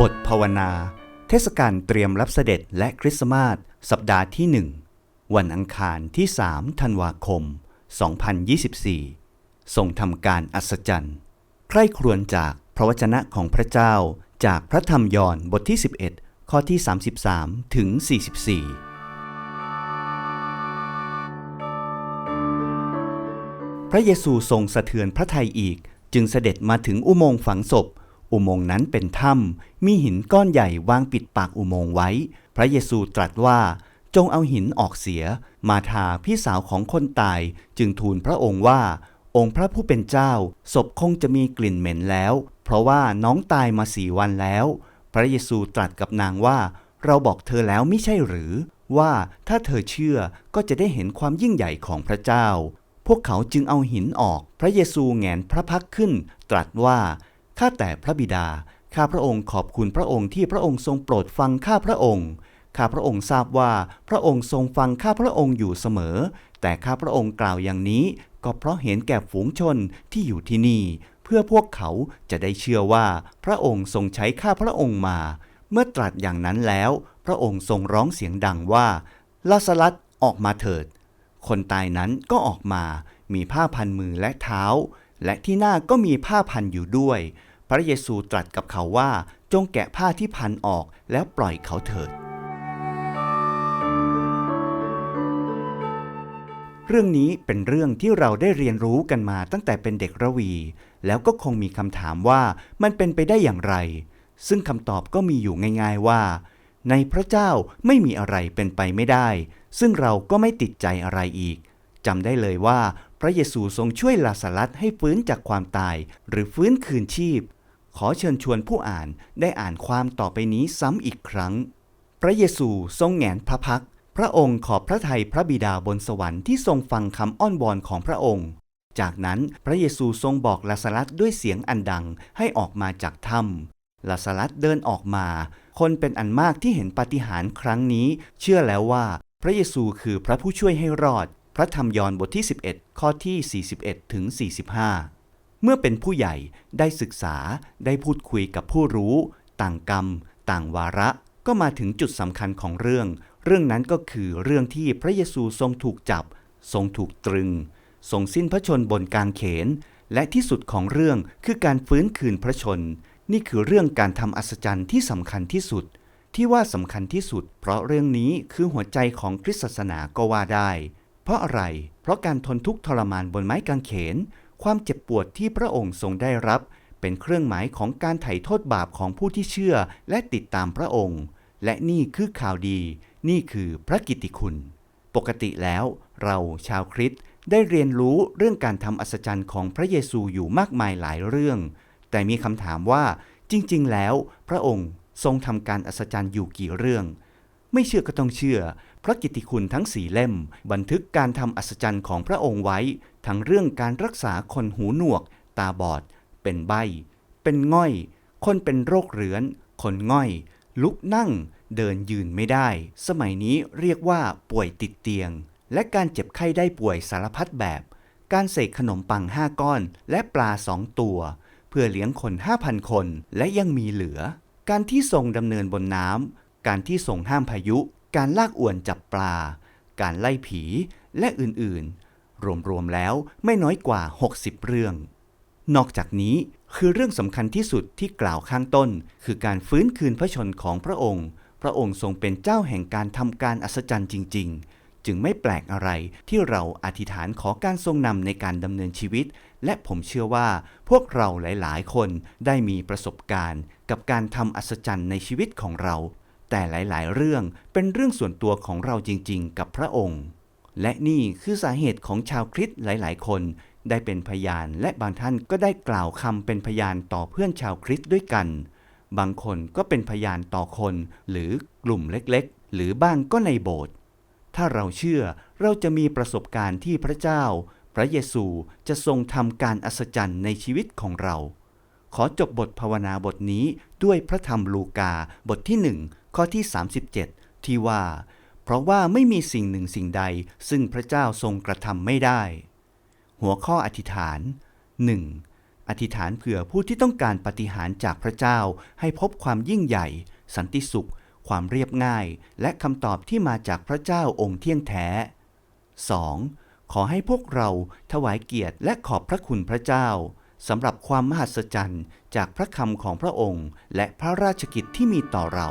บทภาวนา เทศกาลเตรียมรับเสด็จและคริสต์มาสสัปดาห์ที่หนึ่งวันอังคารที่ 3 ธันวาคม 2024 ทรงทำการอัศจรรย์ ใคร่ครวญจากพระวจนะของพระเจ้าจากพระธรรมยอห์นบทที่ 11 ข้อที่ 33 ถึง 44 พระเยซูทรงสะเทือนพระทัยอีก จึงเสด็จมาถึงอุโมงค์ฝังศพ อุโมงค์นั้นเป็นถ้ำมีหินก้อนใหญ่วางปิดปากอุโมงค์ไว้ พระเยซูตรัสว่าจงเอาหินออกเสีย มาทาพี่สาวของคนตายจึงทูลพระองค์ว่า องค์พระผู้เป็นเจ้า ศพคงจะมีกลิ่นเหม็นแล้ว เพราะว่าน้องตายมาสี่วันแล้ว พระเยซูตรัสกับนางว่า เราบอกเธอแล้วไม่ใช่หรือ ว่าถ้าเธอเชื่อก็จะได้เห็นความยิ่งใหญ่ของพระเจ้า วกเขาจึงเอาหินออก พระเยซูแหงนพระพักขึ้น ตรัสว่า ข้าแต่พระบิดา ข้าพระองค์ขอบคุณพระองค์ที่พระองค์ทรงโปรดฟังข้าพระองค์ ข้าพระองค์ทราบว่าพระองค์ทรงฟังข้าพระองค์อยู่เสมอ แต่ข้าพระองค์กล่าวอย่างนี้ ก็เพราะเห็นแก่ฝูงชนที่อยู่ที่นี่ เพื่อพวกเขาจะได้เชื่อว่าพระองค์ทรงใช้ข้าพระองค์มา เมื่อตรัสอย่างนั้นแล้ว พระองค์ทรงร้องเสียงดังว่าลาสลัสออกมาเถิด คนตายนั้นก็ออกมามีผ้าพันมือและเท้า และที่หน้าก็มีผ้าพันอยู่ด้วย พระเยซูตรัสกับเขาว่าจงแกะผ้าที่พันออกแล้วปล่อยเขาเถิด เรื่องนี้เป็นเรื่องที่เราได้เรียนรู้กันมาตั้งแต่เป็นเด็กระวี แล้วก็คงมีคำถามว่ามันเป็นไปได้อย่างไร ซึ่งคำตอบก็มีอยู่ง่าย ๆว่า ในพระเจ้าไม่มีอะไรเป็นไปไม่ได้ ซึ่งเราก็ไม่ติดใจอะไรอีกจำได้เลยว่า พระเยซูทรงช่วยลาสารัสให้ฟื้นจากความตาย หรือฟื้นคืนชีพ ขอเชิญชวนผู้อ่านได้อ่านความต่อไปนี้ซ้ำอีกครั้ง พระเยซูทรงแหงนพระพัก พระองค์ขอบพระทัยพระบิดาบนสวรรค์ที่ทรงฟังคำอ้อนวอนของพระองค์ จากนั้นพระเยซูทรงบอกลาสารัสด้วยเสียงอันดังให้ออกมาจากถ้ำ ลาสารัสเดินออกมา คนเป็นอันมากที่เห็นปาฏิหาริย์ครั้งนี้ เชื่อแล้วว่าพระเยซูคือพระผู้ช่วยให้รอด พระธรรมยอห์นบทที่ 11 ข้อที่ 41 ถึง 45 เมื่อเป็นผู้ใหญ่ได้ศึกษาได้พูดคุยกับผู้รู้ ต่างกรรม ต่างวาระ ก็มาถึงจุดสำคัญของเรื่อง เรื่องนั้นก็คือเรื่องที่พระเยซูทรงถูกจับ ทรงถูกตรึง ทรงสิ้นพระชนบนกางเขน และที่สุดของเรื่องคือการฟื้นคืนพระชน นี่คือเรื่องการทำอัศจรรย์ที่สำคัญที่สุด ที่ว่าสำคัญที่สุด เพราะเรื่องนี้คือหัวใจของคริสตศาสนาก็ว่าได้ เพราะอะไร เพราะการทนทุกข์ทรมานบนไม้กางเขน ความเจ็บปวดที่พระองค์ทรงได้รับ เป็นเครื่องหมายของการไถ่โทษบาปของผู้ที่เชื่อและติดตามพระองค์ และนี่คือข่าวดี นี่คือพระกิตติคุณ ปกติแล้ว เราชาวคริสต์ได้เรียนรู้เรื่องการทำอัศจรรย์ของพระเยซูอยู่มากมายหลายเรื่อง แต่มีคำถามว่าจริง ๆ แล้ว พระองค์ทรงทำการอัศจรรย์อยู่กี่เรื่อง ไม่เชื่อก็ต้องเชื่อพระกิตติคุณทั้งสี่เล่ม บันทึกการทำอัศจรรย์ของพระองค์ไว้ ทั้งเรื่องการรักษาคนหูหนวก ตาบอด เป็นใบ เป็นง่อย คนเป็นโรคเรื้อน คนง่อย ลุกนั่ง เดินยืนไม่ได้ สมัยนี้เรียกว่าป่วยติดเตียง และการเจ็บไข้ได้ป่วยสารพัดแบบ การเสกขนมปังห้าก้อน และปลาสองตัว เพื่อเลี้ยงคนห้าพันคน และยังมีเหลือ การที่ทรงดำเนินบนน้ำการที่ทรงห้ามพายุ การลากอวนจับปลา การไล่ผีและอื่นๆ รวมๆแล้วไม่น้อยกว่า 60 เรื่อง นอกจากนี้คือเรื่องสำคัญที่สุดที่กล่าวข้างต้น คือการฟื้นคืนพระชนของพระองค์ พระองค์ทรงเป็นเจ้าแห่งการทำการอัศจรรย์จริง ๆ จึงไม่แปลกอะไรที่เราอธิษฐานขอการทรงนำในการดำเนินชีวิต และผมเชื่อว่าพวกเราหลายๆ คนได้มีประสบการณ์ กับการทำอัศจรรย์ในชีวิตของเรา แต่หลายๆ เรื่องเป็นเรื่องส่วนตัวของเราจริง ๆ กับพระองค์ และนี่คือสาเหตุของชาวคริสต์หลาย ๆ คนได้เป็นพยานและบางท่านก็ได้กล่าวคำเป็นพยานต่อเพื่อนชาวคริสต์ด้วยกัน บางคนก็เป็นพยานต่อคน หรือกลุ่มเล็กๆ หรือบ้างก็ในโบสถ์ถ้าเราเชื่อเราจะมีประสบการณ์ที่พระเจ้า พระเยซูจะทรงทำการอัศจรรย์ในชีวิตของเรา ขอจบบทภาวนาบทนี้ด้วยพระธรรมลูกาบทที่หนึ่งข้อที่ 37 ที่ว่า เพราะว่าไม่มีสิ่งหนึ่งสิ่งใด ซึ่งพระเจ้าทรงกระทำไม่ได้ หัวข้ออธิษฐาน 1. อธิษฐานเผื่อผู้ที่ต้องการปฏิหารจากพระเจ้าให้พบความยิ่งใหญ่ สันติสุข ความเรียบง่าย และคำตอบที่มาจากพระเจ้าองค์เที่ยงแท้ 2. ขอให้พวกเราถวายเกียรติและขอบพระคุณพระเจ้าสำหรับความมหัศจรรย์จากพระคำของพระองค์ และพระราชกิจที่มีต่อเรา